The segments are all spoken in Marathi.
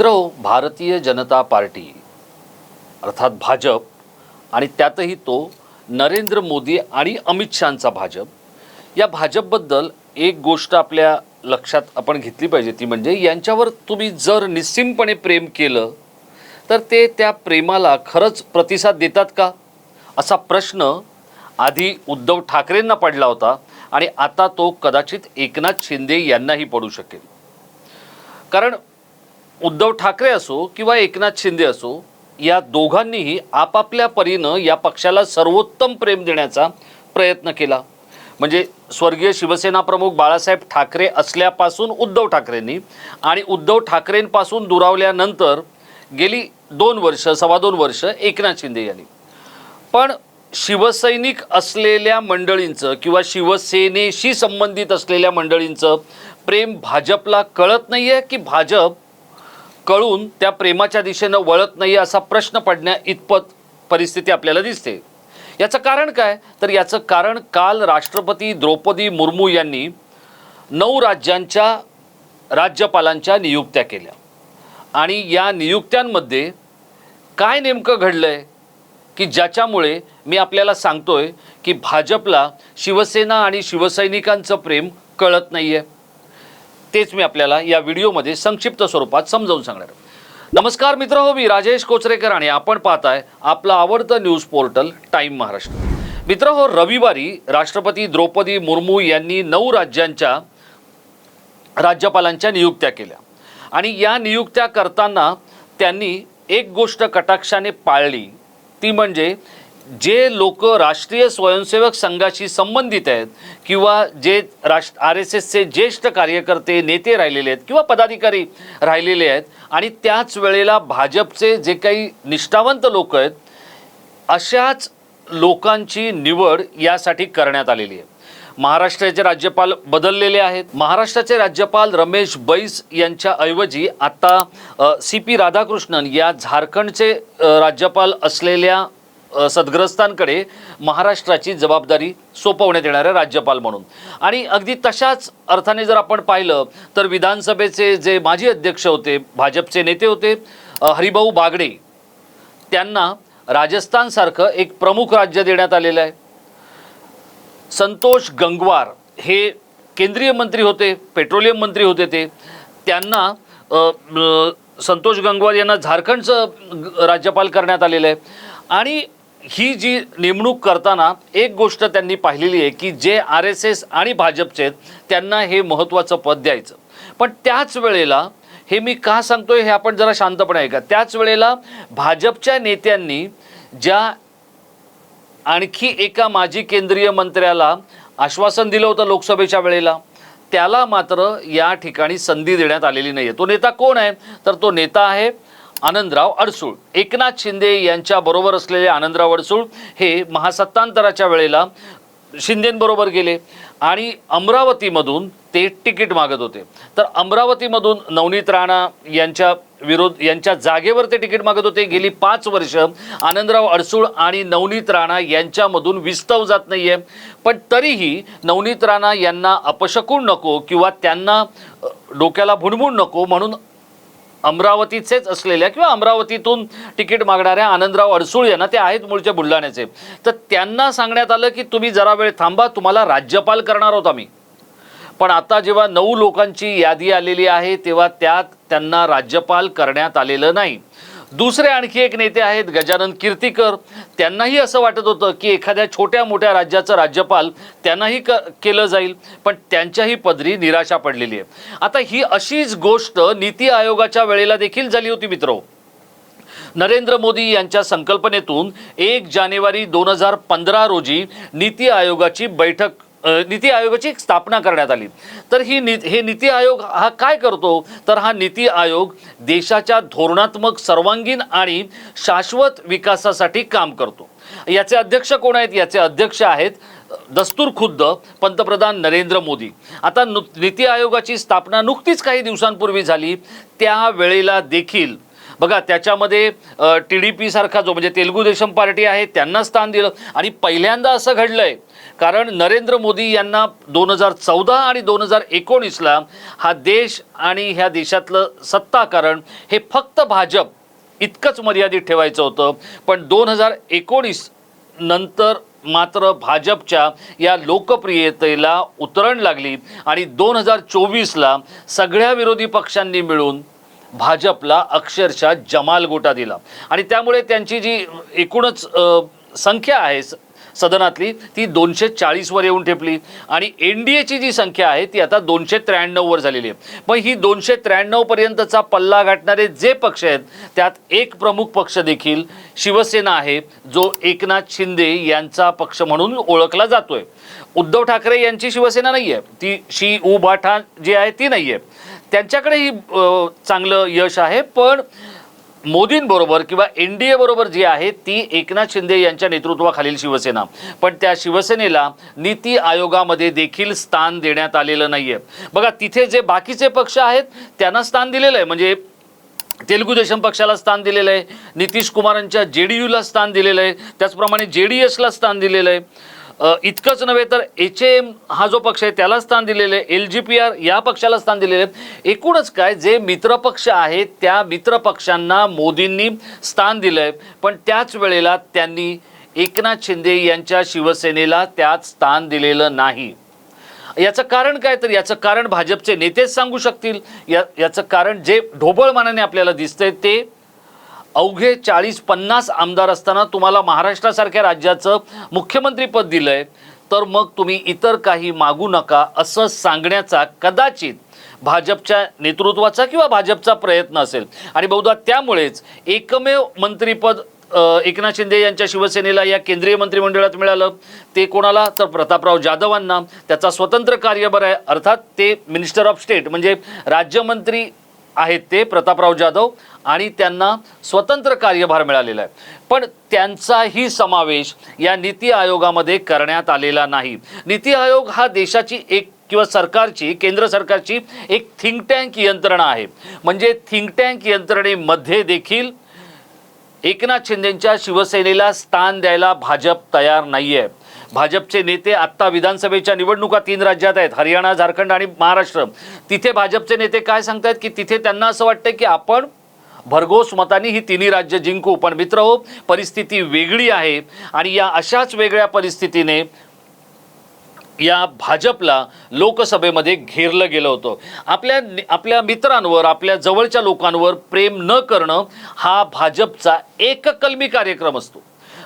मित्र भारतीय जनता पार्टी अर्थात भाजप आणि त्यातही तो नरेंद्र मोदी आणि अमित शहाचा भाजप या भाजपबद्दल एक गोष्ट आपल्या लक्षात आपण घेतली पाहिजे ती म्हणजे यांच्यावर तुम्ही जर निस्सिमपणे प्रेम केलं तर ते त्या प्रेमाला खरंच प्रतिसाद देतात का? असा प्रश्न आधी उद्धव ठाकरेंना पडला होता आणि आता तो कदाचित एकनाथ शिंदे यांनाही पडू शकेल. कारण उद्धव ठाकरे असो किंवा एकनाथ शिंदे असो या दोघांनीही आपापल्या परीनं या पक्षाला सर्वोत्तम प्रेम देण्याचा प्रयत्न केला. म्हणजे स्वर्गीय शिवसेना प्रमुख बाळासाहेब ठाकरे असल्यापासून उद्धव ठाकरेंनी आणि उद्धव ठाकरेंपासून दुरावल्यानंतर गेली दोन वर्ष सव्वा दोन वर्ष एकनाथ शिंदे यांनी. पण शिवसैनिक असलेल्या मंडळींचं किंवा शिवसेनेशी संबंधित असलेल्या मंडळींचं प्रेम भाजपला कळत नाही आहे की भाजप कळून त्या प्रेमाच्या दिशेनं वळत नाही असा प्रश्न पडण्या इतपत परिस्थिती आपल्याला दिसते. याचं कारण काय? तर याचं कारण काल राष्ट्रपती द्रौपदी मुर्मू यांनी नऊ राज्यांच्या राज्यपालांच्या नियुक्त्या केल्या. आणि या नियुक्त्यांमध्ये काय नेमकं घडलं आहे की ज्याच्यामुळे मी आपल्याला सांगतोय की भाजपला शिवसेना आणि शिवसैनिकांचं प्रेम कळत नाही आहे तेच मी आपल्याला या व्हिडिओमध्ये संक्षिप्त स्वरूपात समजावून सांगणार नमस्कार मित्र हो मी राजेश कोचरेकर आणि आपण पाहताय आपलं आवडतं न्यूज पोर्टल टाईम महाराष्ट्र. मित्र हो रविवारी राष्ट्रपती द्रौपदी मुर्मू यांनी नऊ राज्यांच्या राज्यपालांच्या नियुक्त्या केल्या. आणि या नियुक्त्या करताना त्यांनी एक गोष्ट कटाक्षाने पाळली ती म्हणजे जे लोक राष्ट्रीय स्वयंसेवक संघाशी संबंधित आहेत किंवा जे राष्ट्र आर एस एसचे ज्येष्ठ कार्यकर्ते नेते राहिलेले आहेत किंवा पदाधिकारी राहिलेले आहेत आणि त्याच वेळेला भाजपचे जे काही निष्ठावंत लोक आहेत अशाच लोकांची निवड यासाठी करण्यात आलेली आहे. महाराष्ट्राचे राज्यपाल बदललेले आहेत. महाराष्ट्राचे राज्यपाल रमेश बैस यांच्या ऐवजी आता सी पी राधाकृष्णन या झारखंडचे राज्यपाल असलेल्या सद्ग्रस्तांकडे महाराष्ट्राची जबाबदारी सोपवण्यात येणार आहे राज्यपाल म्हणून. आणि अगदी तशाच अर्थाने जर आपण पाहिलं तर विधानसभेचे जे माजी अध्यक्ष होते भाजपचे नेते होते हरिभाऊ बागडे त्यांना राजस्थानसारखं एक प्रमुख राज्य देण्यात आलेलं आहे. संतोष गंगवार हे केंद्रीय मंत्री होते पेट्रोलियम मंत्री होते ते. त्यांना संतोष गंगवार यांना झारखंडचं राज्यपाल करण्यात आलेलं आहे. आणि ही जी नेमणूक करताना एक गोष्ट त्यांनी पाहिलेली आहे की जे आर एस एस आणि भाजपचे आहेत त्यांना हे महत्त्वाचं पद द्यायचं. पण त्याच वेळेला हे मी का सांगतोय हे आपण जरा शांतपणे ऐका. त्याच वेळेला भाजपच्या नेत्यांनी ज्या आणखी एका माजी केंद्रीय मंत्र्याला आश्वासन दिलं होतं लोकसभेच्या वेळेला त्याला मात्र या ठिकाणी संधी देण्यात आलेली नाही आहे तो नेता कोण आहे? तर तो नेता आहे आनंदराव अडसूळ. एकनाथ शिंदे यांच्याबरोबर असलेले आनंदराव अडसूळ हे महासत्तांतराच्या वेळेला शिंदेंबरोबर गेले आणि अमरावतीमधून ते तिकीट मागत होते. तर अमरावतीमधून नवनीत राणा यांच्या विरोध यांच्या जागेवर ते तिकीट मागत होते. गेली पाच वर्ष आनंदराव अडसूळ आणि नवनीत राणा यांच्यामधून विस्तव जात नाही आहे पण तरीही नवनीत राणा यांना अपशकून नको किंवा त्यांना डोक्याला भुणभुण नको म्हणून अमरावतीचेच असलेल्या किंवा अमरावतीतून तिकीट मागणाऱ्या आनंदराव अडसूळ यांना ते आहेत मूळचे बुलढाण्याचे. तर त्यांना सांगण्यात आलं की तुम्ही जरा वेळ थांबा तुम्हाला राज्यपाल करणार आहोत आम्ही. पण आता जेव्हा नऊ लोकांची यादी आलेली आहे तेव्हा त्यात त्यांना राज्यपाल करण्यात आलेलं नाही. दुसरे आणखी एक नेते आहेत गजानन कीर्तीकर. त्यांनाही असं वाटत होतं की एखाद्या छोट्या मोठ्या राज्याचं राज्यपाल त्यांनाही क केलं जाईल पण त्यांच्याही पदरी निराशा पडलेली आहे. आता ही अशीच गोष्ट नीती आयोगाच्या वेळेला देखील झाली होती मित्र नरेंद्र मोदी यांच्या संकल्पनेतून एक जानेवारी दोन हजार पंधरा रोजी नीती आयोगाची बैठक नीती आयोगाची स्थापना करण्यात आली. तर ही नि हे नीती आयोग हा काय करतो? तर हा नीती आयोग देशाच्या धोरणात्मक सर्वांगीण आणि शाश्वत विकासासाठी काम करतो. याचे अध्यक्ष कोण आहेत? याचे अध्यक्ष आहेत दस्तूर खुद्द पंतप्रधान नरेंद्र मोदी. आता नु नीती आयोगाची स्थापना नुकतीच काही दिवसांपूर्वी झाली. त्या वेळेला देखील बघा त्याच्यामध्ये टी डी पी सारखा जो म्हणजे तेलुगू देशम पार्टी आहे त्यांना स्थान दिलं. आणि पहिल्यांदा असं घडलंय कारण नरेंद्र मोदी यांना दोन हजार चौदा आणि दोन हजार एकोणीसला हा देश आणि ह्या देशातलं सत्ताकारण हे फक्त भाजप इतकंच मर्यादित ठेवायचं होतं. पण दोन हजार एकोणीस नंतर मात्र भाजपच्या या लोकप्रियतेला उतरण लागली आणि दोन हजार चोवीसला सगळ्या विरोधी पक्षांनी मिळून भाजपला अक्षरशः जमाल गोटा दिला. आणि त्यामुळे त्यांची जी एकूणच संख्या आहे सदनातली ती दोनशे चाळीसवर येऊन ठेपली. आणि एन डी एची जी संख्या आहे ती आता दोनशे त्र्याण्णववर झालेली आहे. मग ही दोनशे त्र्याण्णवपर्यंतचा पल्ला गाठणारे जे पक्ष आहेत त्यात एक प्रमुख पक्ष देखील शिवसेना आहे जो एकनाथ शिंदे यांचा पक्ष म्हणून ओळखला जातोय. उद्धव ठाकरे यांची शिवसेना नाही आहे ती शी उ बाठा जी आहे ती नाही आहे त्यांच्याकडेही चांगलं यश आहे. पण मोदींबरोबर किंवा एन डी बरोबर जी आहे ती एकनाथ शिंदे यांच्या नेतृत्वाखालील शिवसेना. पण त्या शिवसेनेला नीती आयोगामध्ये देखील स्थान देण्यात आलेलं नाही आहे बघा तिथे जे बाकीचे पक्ष आहेत त्यांना स्थान दिलेलं आहे. म्हणजे तेलुगू देशम पक्षाला स्थान दिलेलं आहे. नितीश कुमारांच्या जे डी यूला स्थान दिलेलं आहे. त्याचप्रमाणे जे डी एसला स्थान दिलेलं आहे. इतकंच नव्हे तर एच एम हा जो पक्ष आहे त्याला स्थान दिलेलं आहे. एल जी पी आर या पक्षाला स्थान दिलेलं आहे. एकूणच काय जे मित्रपक्ष आहेत त्या मित्रपक्षांना मोदींनी स्थान दिलं आहे पण त्याच वेळेला त्यांनी एकनाथ शिंदे यांच्या शिवसेनेला त्यात स्थान दिलेलं नाही. याचं कारण काय तर याचं कारण भाजपचे नेतेच सांगू शकतील. या याचं कारण जे ढोबळमानाने आपल्याला दिसतंय ते अवघे चाळीस पन्नास आमदार असताना तुम्हाला महाराष्ट्रासारख्या राज्याचं मुख्यमंत्रीपद दिलं आहे तर मग तुम्ही इतर काही मागू नका असं सांगण्याचा कदाचित भाजपच्या नेतृत्वाचा किंवा भाजपचा प्रयत्न असेल. आणि बहुधा त्यामुळेच एकमेव मंत्रीपद एकनाथ शिंदे यांच्या शिवसेनेला या केंद्रीय मंत्रिमंडळात मिळालं. ते कोणाला? तर प्रतापराव जाधवांना. त्याचा स्वतंत्र कार्यभार आहे. अर्थात ते मिनिस्टर ऑफ स्टेट म्हणजे राज्यमंत्री आहेत ते प्रतापराव जाधव आणि त्यांना स्वतंत्र कार्यभार मिळालेला आहे. पण त्यांचाही समावेश या नीती आयोगामध्ये करण्यात आलेला नाही. नीती आयोग हा देशाची एक किंवा सरकारची केंद्र सरकारची एक थिंक टँक यंत्रणा आहे. म्हणजे थिंक टँक यंत्रणेमध्ये देखील एकनाथ शिंदेच्या शिवसेनेला स्थान द्यायला भाजप तयार नाही आहे भाजपचे नेते आत्ता विधानसभेच्या निवडणुका तीन राज्यात आहेत हरियाणा झारखंड आणि महाराष्ट्र. तिथे भाजपचे नेते काय सांगतायत की तिथे त्यांना असं वाटतं की आपण भरघोस मतांनी ही तिन्ही राज्य जिंकू. पण मित्र हो परिस्थिती वेगळी आहे आणि या अशाच वेगळ्या परिस्थितीने या भाजपला लोकसभेमध्ये घेरलं गेलं होतं. आपल्या आपल्या मित्रांवर आपल्या जवळच्या लोकांवर प्रेम न करणं हा भाजपचा एककलमी कार्यक्रम असतो.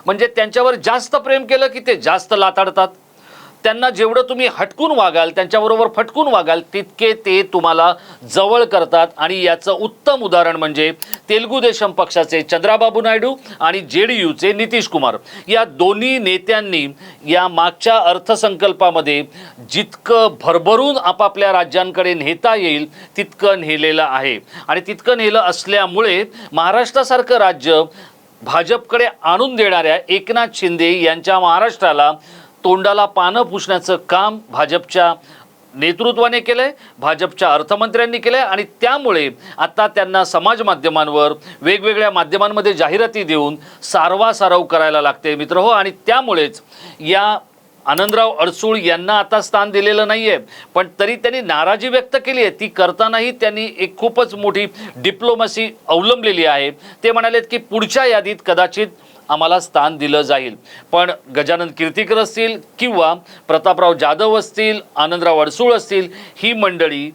म्हणजे त्यांच्यावर जास्त प्रेम केलं की ते जास्त लाताडतात. त्यांना जेवढं तुम्ही हटकून वागाल त्यांच्याबरोबर फटकून वागाल तितके ते तुम्हाला जवळ करतात. आणि याचं उत्तम उदाहरण म्हणजे तेलुगू देशम पक्षाचे चंद्राबाबू नायडू आणि जे डी यूचे नितीश कुमार. या दोन्ही नेत्यांनी या मागच्या अर्थसंकल्पामध्ये जितकं भरभरून आपापल्या राज्यांकडे नेता येईल तितकं नेलेलं आहे. आणि तितकं नेलं असल्यामुळे महाराष्ट्रासारखं राज्य भाजपकडे आणून देणाऱ्या एकनाथ शिंदे यांच्या महाराष्ट्राला तोंडाला पानं पुसण्याचं काम भाजपच्या नेतृत्वाने केलंय भाजपच्या अर्थमंत्र्यांनी केलंय आणि त्यामुळे आता त्यांना समाज माध्यमांवर वेगवेगळ्या माध्यमांमध्ये जाहिराती देऊन सारवासारव करायला लागते मित्र हो आणि त्यामुळेच या आनंदराव अडसूळ यांना आता स्थान दिलेलं नाही आहे पण तरी त्यांनी नाराजी व्यक्त केली आहे. ती करतानाही त्यांनी एक खूपच मोठी डिप्लोमसी अवलंबलेली आहे. ते म्हणालेत की पुढच्या यादीत कदाचित आम्हाला स्थान दिलं जाईल. पण गजानन कीर्तीकर असतील किंवा प्रतापराव जाधव असतील आनंदराव अडसूळ असतील ही मंडळी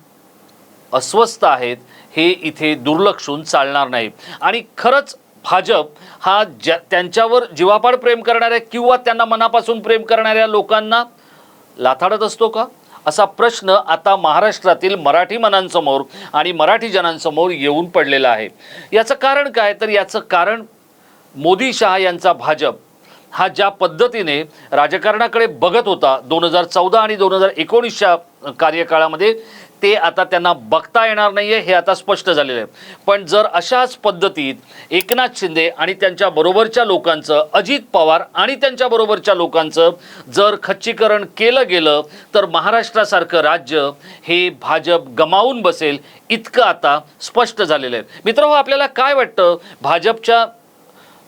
अस्वस्थ आहेत हे इथे दुर्लक्षून चालणार नाही. आणि खरंच भाजप हा ज्या त्यांच्यावर जीवापाड प्रेम करणाऱ्या किंवा त्यांना मनापासून प्रेम करणाऱ्या लोकांना लाथाडत असतो का? असा प्रश्न आता महाराष्ट्रातील मराठी मनांसमोर आणि मराठी जनांसमोर येऊन पडलेला आहे. याचं कारण काय? तर याचं कारण मोदी शहा यांचा भाजप हा ज्या पद्धतीने राजकारणाकडे बघत होता दोन हजार चौदा आणि दोन हजार एकोणीसच्या कार्यकाळामध्ये ते आता त्यांना बघता येणार नाही आहे हे आता स्पष्ट झालेलं आहे. पण जर अशाच पद्धतीत एकनाथ शिंदे आणि त्यांच्या बरोबरच्या लोकांचं अजित पवार आणि त्यांच्या बरोबरच्या लोकांचं जर खच्चीकरण केलं गेलं तर महाराष्ट्रासारखं राज्य हे भाजप गमावून बसेल इतकं आता स्पष्ट झालेलं आहे. मित्र आपल्याला काय वाटतं? भाजपच्या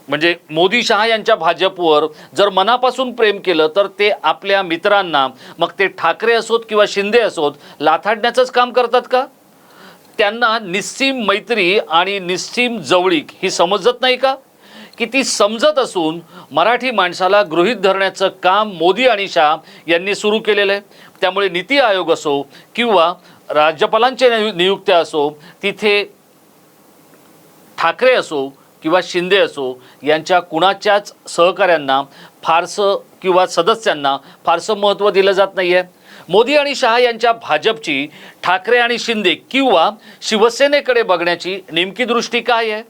म्हणजे मोदी शहा यांच्या भाजपवर जर मनापासून प्रेम केलं तर ते आपल्या मित्रांना मग ते ठाकरे असोत किंवा शिंदे असोत लाथाडण्याचंच काम करतात का? त्यांना निस्सीम मैत्री आणि निस्सीम जवळीक ही समजत नाही का? की ती समजत असून मराठी माणसाला गृहीत धरण्याचं काम मोदी आणि शहा यांनी सुरू केलेलं आहे. त्यामुळे नीती आयोग असो किंवा राज्यपालांच्या नियु- नियुक्त्या असो तिथे ठाकरे असो किंवा शिंदे असो यांच्या कुणाच्याच सहकाऱ्यांना फारसं किंवा सदस्यांना फारसं महत्त्व दिलं जात नाही आहे मोदी आणि शहा यांच्या भाजपची ठाकरे आणि शिंदे किंवा शिवसेनेकडे बघण्याची नेमकी दृष्टी काय आहे?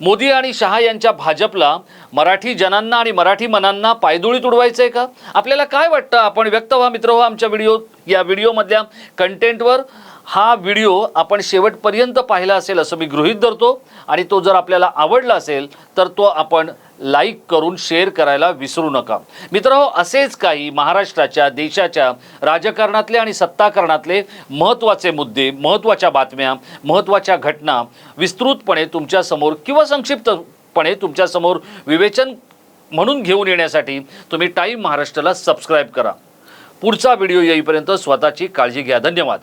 मोदी आणि शहा यांच्या भाजपला मराठी जनांना आणि मराठी मनांना पायदुळीत उडवायचं आहे का? आपल्याला काय वाटतं? आपण व्यक्त व्हा मित्र व्हा आमच्या व्हिडिओ या व्हिडिओमधल्या कंटेंटवर हा व्हिडिओ आपण शेवटपर्यंत पाहिला असेल असं मी गृहीत धरतो. आणि तो जर आपल्याला आवडला असेल तर तो आपण लाईक करून शेअर करायला विसरू नका. मित्रांनो असेच काही महाराष्ट्राच्या देशाच्या राजकारणातले आणि सत्ताकारणातले महत्त्वाचे मुद्दे महत्त्वाच्या बातम्या महत्त्वाच्या घटना विस्तृतपणे तुमच्यासमोर किंवा संक्षिप्तपणे तुमच्यासमोर विवेचन म्हणून घेऊन येण्यासाठी तुम्ही टाईम महाराष्ट्राला सबस्क्राईब करा. पुढचा व्हिडिओ येईपर्यंत स्वतःची काळजी घ्या. धन्यवाद.